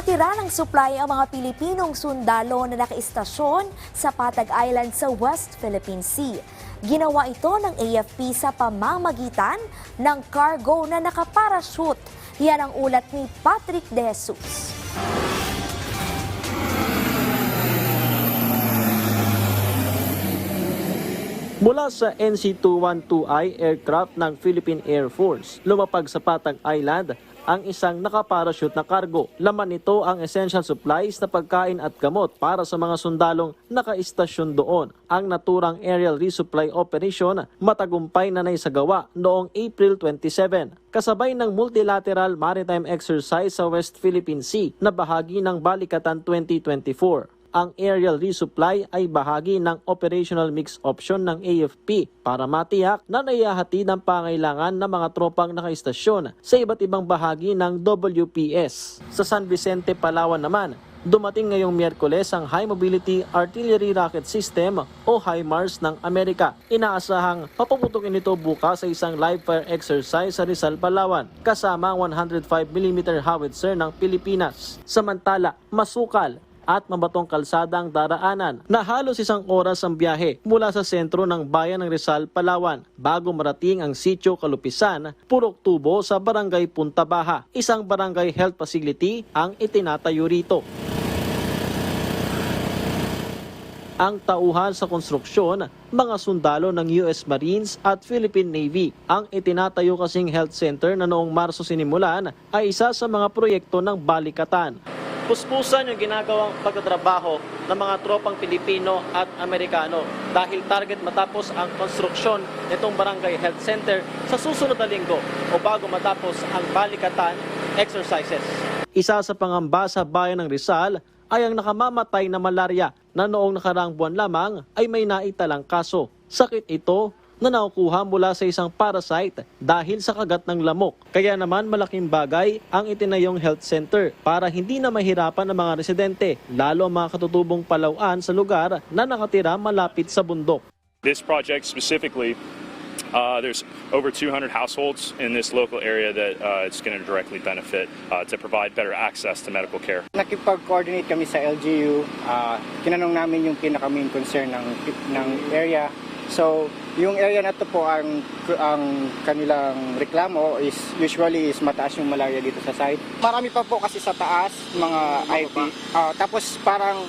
Pinatira ng supply ang mga Pilipinong sundalo na nakaistasyon sa Patag Island sa West Philippine Sea. Ginawa ito ng AFP sa pamamagitan ng cargo na nakaparachute. Yan ang ulat ni Patrick De Jesus. Mula sa NC-212I aircraft ng Philippine Air Force, lumapag sa Patag Island ang isang nakaparachute na kargo. Laman nito ang essential supplies na pagkain at gamot para sa mga sundalong nakaistasyon doon. Ang naturang aerial resupply operation matagumpay na naisagawa noong April 27 kasabay ng multilateral maritime exercise sa West Philippine Sea na bahagi ng Balikatan 2024 ang aerial resupply ay bahagi ng operational mix option ng AFP para matiyak na naihahatid ang pangailangan ng mga tropang nakaistasyon sa iba't ibang bahagi ng WPS. Sa San Vicente, Palawan naman, dumating ngayong Miyerkules ang High Mobility Artillery Rocket System o HIMARS ng Amerika. Inaasahang papuputukin ito bukas sa isang live fire exercise sa Rizal, Palawan kasama ang 105mm howitzer ng Pilipinas. Samantala, masukal at mabatong kalsada ang daraanan na halos isang oras ang biyahe mula sa sentro ng bayan ng Rizal, Palawan bago marating ang Sitio Kalupisan, Purok Tubo sa Barangay Punta Baha. Isang barangay health facility ang itinatayo rito. ang tauhan sa konstruksyon, mga sundalo ng US Marines at Philippine Navy. Ang itinatayo kasing health center na noong Marso sinimulan ay isa sa mga proyekto ng Balikatan. Puspusan yung ginagawang pagtatrabaho ng mga tropang Pilipino at Amerikano dahil target matapos ang konstruksyon nitong Barangay Health Center sa susunod na linggo o bago matapos ang Balikatan exercises. Isa sa pangamba sa bayan ng Rizal ay ang nakamamatay na malaria na noong nakaraang buwan lamang ay may naitalang kaso. Sakit ito na nakukuha mula sa isang parasite dahil sa kagat ng lamok. Kaya naman malaking bagay ang itinayong health center para hindi na mahirapan ang mga residente, lalo ang mga katutubong palauan sa lugar na nakatira malapit sa bundok. This project specifically, uh, there's over 200 households in this local area that uh, it's going to directly benefit uh, to provide better access to medical care. Nakipag-coordinate kami sa LGU, ah, kinanong namin yung pinaka-main concern ng, ng area. So, yung area na to po, ang, ang kanilang reklamo is usually is mataas yung malaria dito sa site. Marami pa po kasi sa taas, mga IP. Ah, tapos parang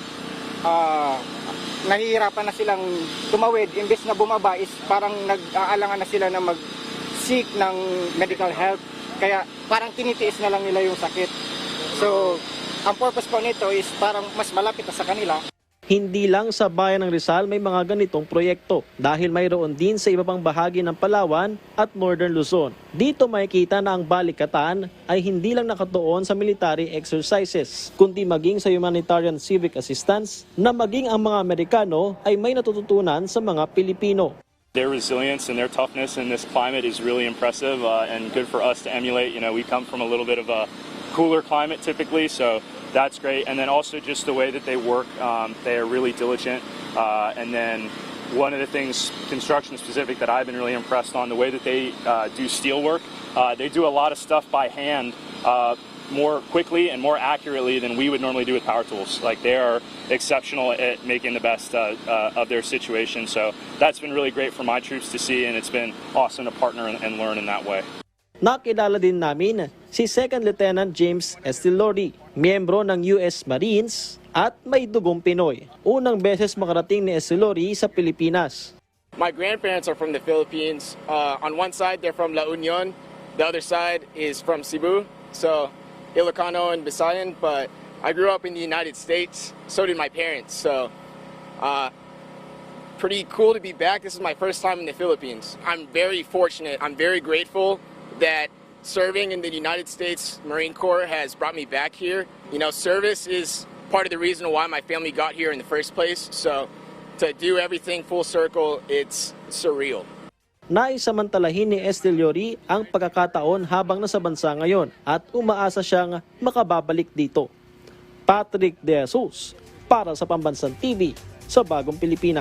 ah, nahihirapan na silang tumawid. Imbes na bumaba is parang nag-aalangan na sila na mag-seek ng medical help. Kaya parang tinitiis na lang nila yung sakit. So, ang purpose po nito is parang mas malapit na sa kanila. Hindi lang sa bayan ng Rizal may mga ganitong proyekto dahil mayroon din sa iba pang bahagi ng Palawan at Northern Luzon. Dito makikita na ang balikatan ay hindi lang nakatuon sa military exercises, kundi maging sa humanitarian civic assistance na maging ang mga Amerikano ay may natututunan sa mga Pilipino. Their resilience and their toughness in this climate is really impressive uh, and good for us to emulate. You know, we come from a little bit of a cooler climate typically, so that's great. And then also just the way that they work, um, they are really diligent. Uh, and then one of the things, construction specific, that I've been really impressed on, the way that they uh, do steel work. Uh, they do a lot of stuff by hand. Uh, more quickly and more accurately than we would normally do with power tools. Like they are exceptional at making the best uh, uh, of their situation. So that's been really great for my troops to see, and it's been awesome to partner and, and learn in that way. Nakilala din namin si Second Lieutenant James Estilori, miyembro ng US Marines at may dugong Pinoy. Unang beses makarating ni Estilori sa Pilipinas. My grandparents are from the Philippines. Uh, on one side, they're from La Union. The other side is from Cebu. So, Ilocano and Visayan. But I grew up in the United States. So did my parents. So, uh, pretty cool to be back. This is my first time in the Philippines. I'm very fortunate. I'm very grateful that serving in the United States Marine Corps has brought me back here. You know, service is part of the reason why my family got here in the first place. So, to do everything full circle, it's surreal. Naisamantalahin ni Estilori ang pagkakataon habang nasa bansa ngayon at umaasa siyang makababalik dito. Patrick De Jesus para sa Pambansang TV sa Bagong Pilipinas.